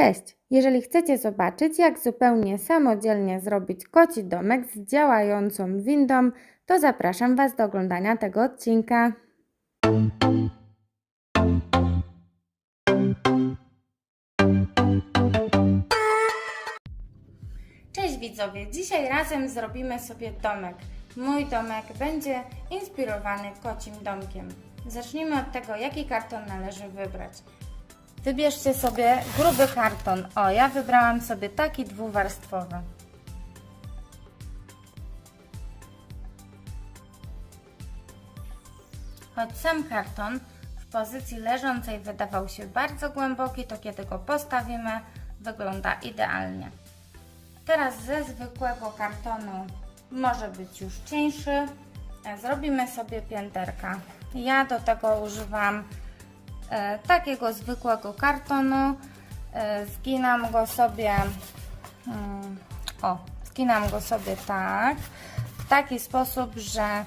Cześć! Jeżeli chcecie zobaczyć, jak zupełnie samodzielnie zrobić koci domek z działającą windą, to zapraszam Was do oglądania tego odcinka. Cześć widzowie! Dzisiaj razem zrobimy sobie domek. Mój domek będzie inspirowany kocim domkiem. Zacznijmy od tego, jaki karton należy wybrać. Wybierzcie sobie gruby karton. O, ja wybrałam sobie taki dwuwarstwowy. Choć sam karton w pozycji leżącej wydawał się bardzo głęboki, to kiedy go postawimy, wygląda idealnie. Teraz ze zwykłego kartonu może być już cieńszy. Zrobimy sobie pięterka. Ja do tego używam takiego zwykłego kartonu. E, zginam go sobie, mm, o, zginam go sobie tak, w taki sposób, że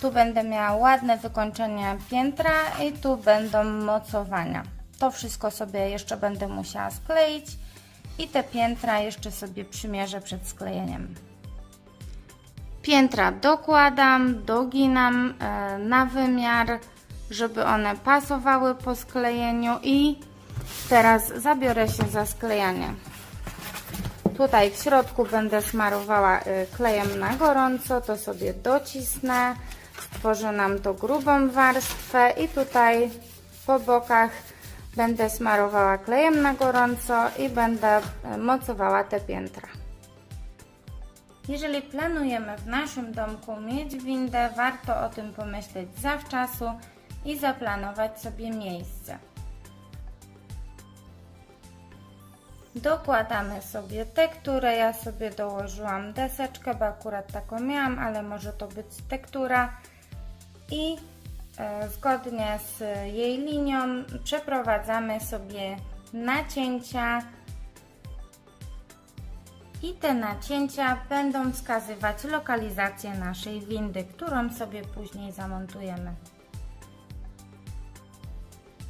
tu będę miała ładne wykończenie piętra i tu będą mocowania. To wszystko sobie jeszcze będę musiała skleić i te piętra jeszcze sobie przymierzę przed sklejeniem. Piętra dokładam, doginam e, na wymiar, żeby one pasowały po sklejeniu i teraz zabiorę się za sklejanie. Tutaj w środku będę smarowała e, klejem na gorąco, to sobie docisnę, stworzy nam to grubą warstwę i tutaj po bokach będę smarowała klejem na gorąco i będę e, mocowała te piętra. Jeżeli planujemy w naszym domku mieć windę, warto o tym pomyśleć zawczasu i zaplanować sobie miejsce. Dokładamy sobie tekturę, ja sobie dołożyłam deseczkę, bo akurat taką miałam, ale może to być tektura i e, zgodnie z jej linią przeprowadzamy sobie nacięcia i te nacięcia będą wskazywać lokalizację naszej windy, którą sobie później zamontujemy.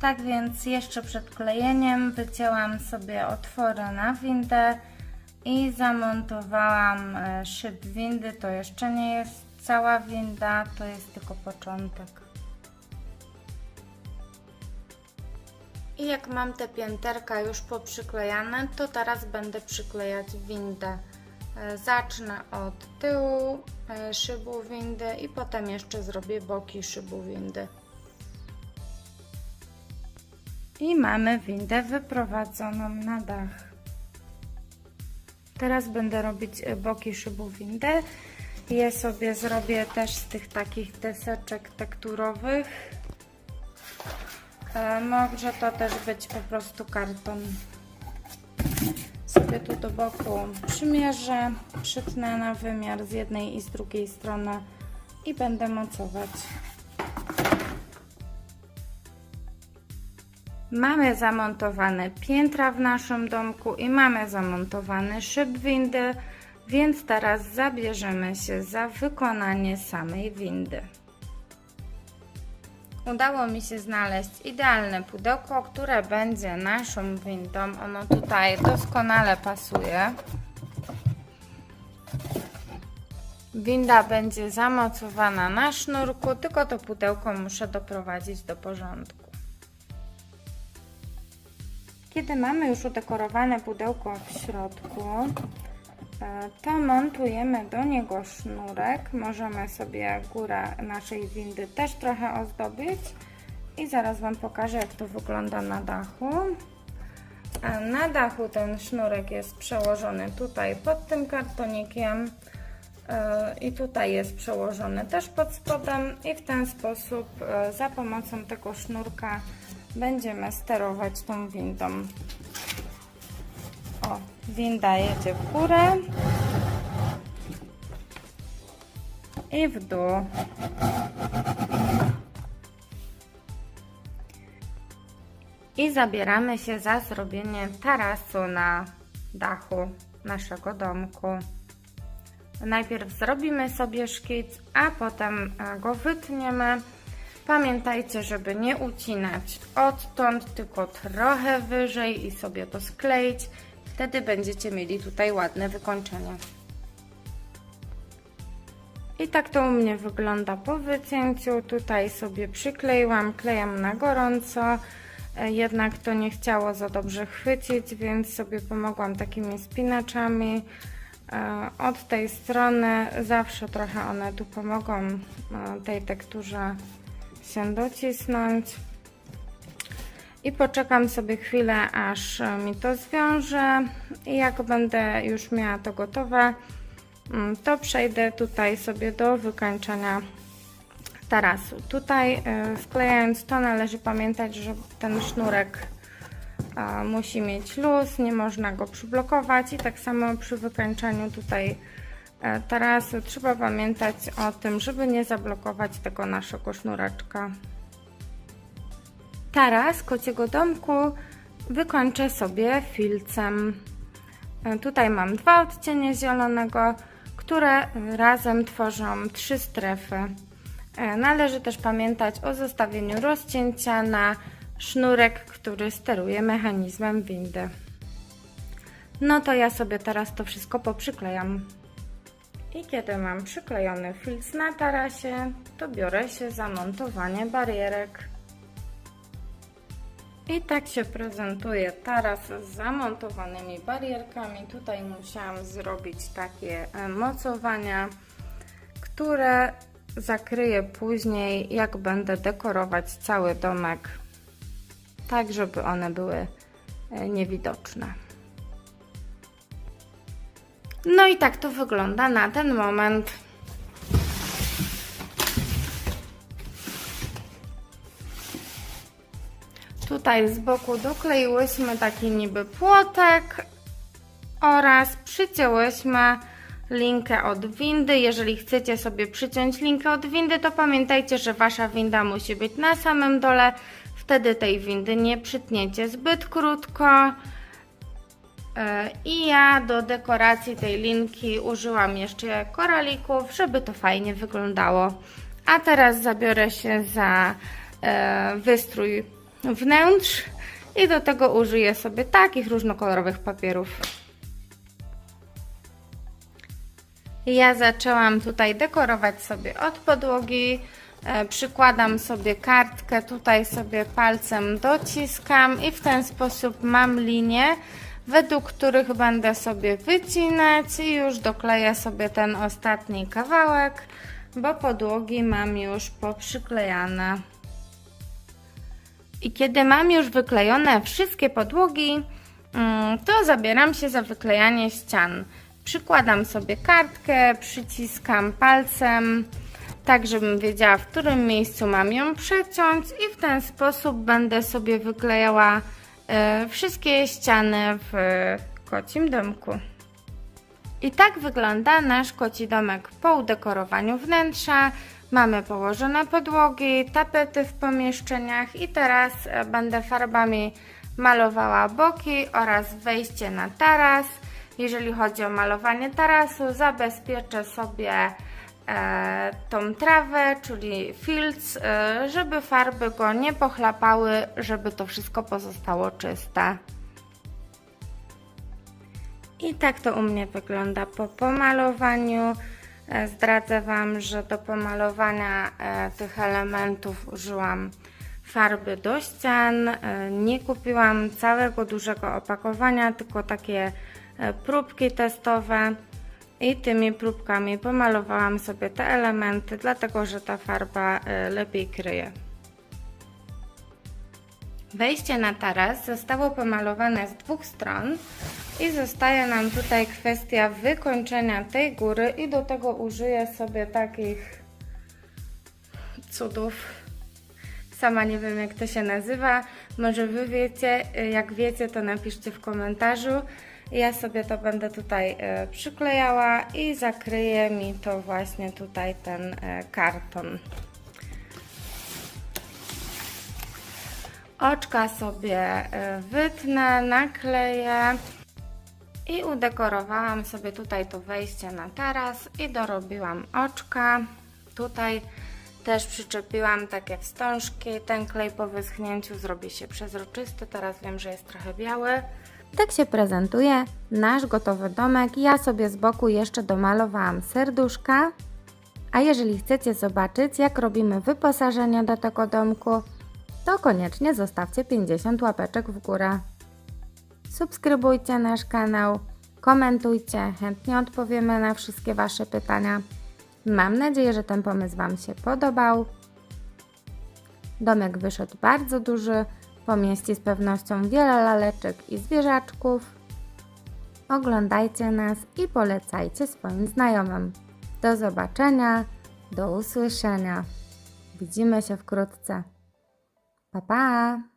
Tak więc jeszcze przed klejeniem wycięłam sobie otwory na windę i zamontowałam e, szyb windy. To jeszcze nie jest cała winda, to jest tylko początek. I jak mam te pięterka już poprzyklejane, to teraz będę przyklejać windę. E, Zacznę od tyłu e, szybu windy i potem jeszcze zrobię boki szybu windy. I mamy windę wyprowadzoną na dach. Teraz będę robić e, boki szybu windy. Je sobie zrobię też z tych takich deseczek tekturowych. E, Może to też być po prostu karton. Sobie tu do boku przymierzę, przytnę na wymiar z jednej i z drugiej strony i będę mocować. Mamy zamontowane piętra w naszym domku i mamy zamontowany szyb windy, więc teraz zabierzemy się za wykonanie samej windy. Udało mi się znaleźć idealne pudełko, które będzie naszą windą. Ono tutaj doskonale pasuje. Winda będzie zamocowana na sznurku, tylko to pudełko muszę doprowadzić do porządku. Kiedy mamy już udekorowane pudełko w środku, e, to montujemy do niego sznurek. Możemy sobie górę naszej windy też trochę ozdobić i zaraz Wam pokażę jak to wygląda na dachu. Na dachu ten sznurek jest przełożony tutaj pod tym kartonikiem e, i tutaj jest przełożony też pod spodem i w ten sposób e, za pomocą tego sznurka będziemy sterować tą windą. O, winda jedzie w górę i w dół. I zabieramy się za zrobienie tarasu na dachu naszego domku. Najpierw zrobimy sobie szkic, a potem e, go wytniemy. Pamiętajcie, żeby nie ucinać odtąd, tylko trochę wyżej i sobie to skleić. Wtedy będziecie mieli tutaj ładne wykończenie. I tak to u mnie wygląda po wycięciu. Tutaj sobie przykleiłam, klejam na gorąco. E, Jednak to nie chciało za dobrze chwycić, więc sobie pomogłam takimi spinaczami. E, Od tej strony zawsze trochę one tu pomogą e, tej tekturze się docisnąć. I poczekam sobie chwilę, aż mi to zwiąże. I jak będę już miała to gotowe, mm, to przejdę tutaj sobie do wykańczania tarasu. Tutaj e, sklejając to należy pamiętać, że ten sznurek musi mieć luz, nie można go przyblokować i tak samo przy wykańczaniu tutaj e, tarasu trzeba pamiętać o tym, żeby nie zablokować tego naszego sznureczka. Taras kociego domku wykończę sobie filcem. E, Tutaj mam dwa odcienie zielonego, które razem tworzą trzy strefy. E, Należy też pamiętać o zostawieniu rozcięcia na sznurek, który steruje mechanizmem windy. No to ja sobie teraz to wszystko poprzyklejam. I kiedy mam przyklejony filc na tarasie, to biorę się za montowanie barierek. I tak się prezentuje taras z zamontowanymi barierkami. Tutaj musiałam zrobić takie e, mocowania, które zakryję później, jak będę dekorować cały domek, tak żeby one były e, niewidoczne. No i tak to wygląda na ten moment. Tutaj z boku dokleiłyśmy taki niby płotek oraz przycięłyśmy linkę od windy. Jeżeli chcecie sobie przyciąć linkę od windy, to pamiętajcie, że wasza winda musi być na samym dole. Wtedy tej windy nie przytniecie zbyt krótko. E, I ja do dekoracji tej linki użyłam jeszcze koralików, żeby to fajnie wyglądało. A teraz zabiorę się za e, wystrój wnętrz i do tego użyję sobie takich różnokolorowych papierów. Ja zaczęłam tutaj dekorować sobie od podłogi. E, przykładam sobie kartkę, tutaj sobie palcem dociskam i w ten sposób mam linie, według których będę sobie wycinać i już dokleję sobie ten ostatni kawałek, bo podłogi mam już poprzyklejane. I kiedy mam już wyklejone wszystkie podłogi, mm, to zabieram się za wyklejanie ścian. Przykładam sobie kartkę, przyciskam palcem, tak żebym wiedziała, w którym miejscu mam ją przeciąć i w ten sposób będę sobie wyklejała wszystkie ściany w kocim domku. I tak wygląda nasz koci domek po udekorowaniu wnętrza. Mamy położone podłogi, tapety w pomieszczeniach i teraz e, będę farbami malowała boki oraz wejście na taras. Jeżeli chodzi o malowanie tarasu, zabezpieczę sobie e, tą trawę, czyli filc, e, żeby farby go nie pochlapały, żeby to wszystko pozostało czyste. I tak to u mnie wygląda po pomalowaniu. E, Zdradzę Wam, że do pomalowania e, tych elementów użyłam farby do ścian. E, Nie kupiłam całego dużego opakowania, tylko takie e, próbki testowe. I tymi próbkami pomalowałam sobie te elementy, dlatego że ta farba e, lepiej kryje. Wejście na taras zostało pomalowane z dwóch stron i zostaje nam tutaj kwestia wykończenia tej góry i do tego użyję sobie takich cudów. Sama nie wiem jak to się nazywa. Może Wy wiecie, jak wiecie to napiszcie w komentarzu. Ja sobie to będę tutaj e, przyklejała i zakryje mi to właśnie tutaj ten e, karton. Oczka sobie e, wytnę, nakleję i udekorowałam sobie tutaj to wejście na taras i dorobiłam oczka. Tutaj Też przyczepiłam takie wstążki. Ten klej po wyschnięciu zrobi się przezroczysty. Teraz wiem, że jest trochę biały. Tak się prezentuje nasz gotowy domek. Ja sobie z boku jeszcze domalowałam serduszka. A jeżeli chcecie zobaczyć, jak robimy wyposażenie do tego domku, to koniecznie zostawcie 50 łapeczek w górę. Subskrybujcie nasz kanał, komentujcie, chętnie odpowiemy na wszystkie Wasze pytania. Mam nadzieję, że ten pomysł Wam się podobał. Domek wyszedł bardzo duży, pomieści z pewnością wiele laleczek i zwierzaczków. Oglądajcie nas i polecajcie swoim znajomym. Do zobaczenia, do usłyszenia. Widzimy się wkrótce. Pa pa!